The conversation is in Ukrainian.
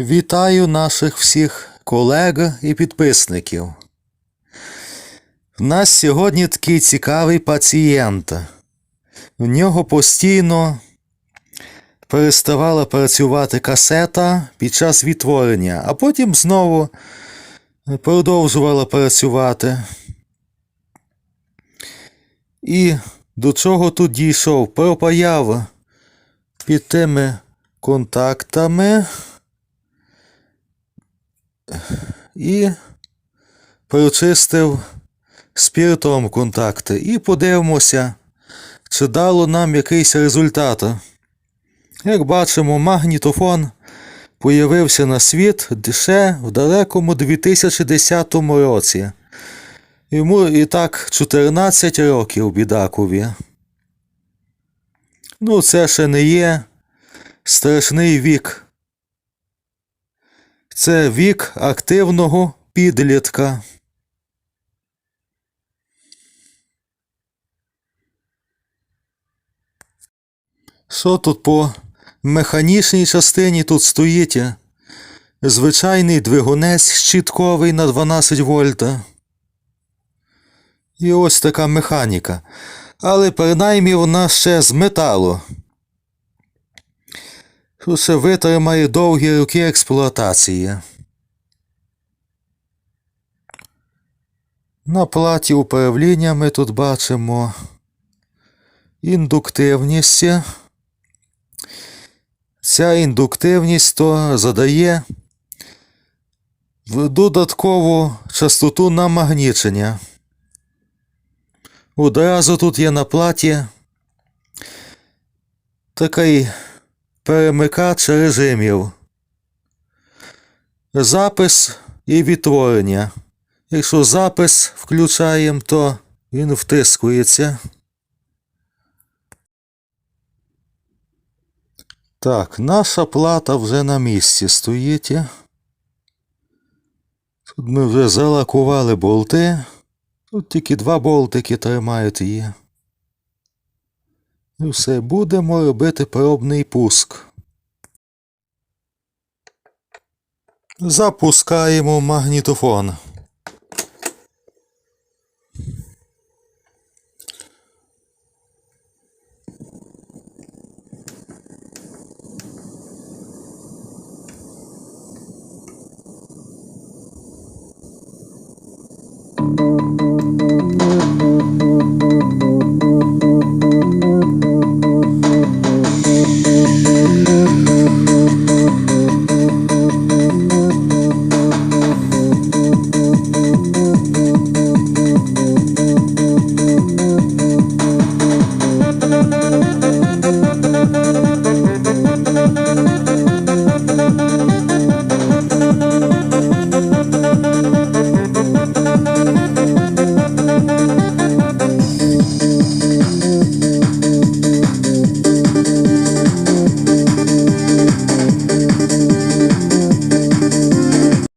Вітаю наших всіх колег і підписників. У нас сьогодні такий цікавий пацієнт. В нього постійно переставала працювати касета під час відтворення, а потім знову продовжувала працювати. І до чого тут дійшов? Пропаяв під тими контактами і прочистив спіртом контакти. І подивимося, чи дало нам якийсь результат. Як бачимо, магнітофон появився на світ ще в далекому 2010 році. Йому і так 14 років бідакові. Ну, це ще не є страшний вік. Це вік активного підлітка. Що тут по механічній частині тут стоїть? Звичайний двигунець щітковий на 12 вольта. І ось така механіка. Але принаймні вона ще з металу. Ще витримає довгі роки експлуатації. На платі управління ми тут бачимо індуктивність. Ця індуктивність то задає додаткову частоту намагнічення. Одразу тут є на платі такий перемикач режимів. Запис і відтворення. Якщо запис включаємо, то він втискується. Так, наша плата вже на місці стоїть. Тут ми вже залакували болти. Тут тільки два болтики тримають її. І все, будемо робити пробний пуск. Запускаємо магнітофон.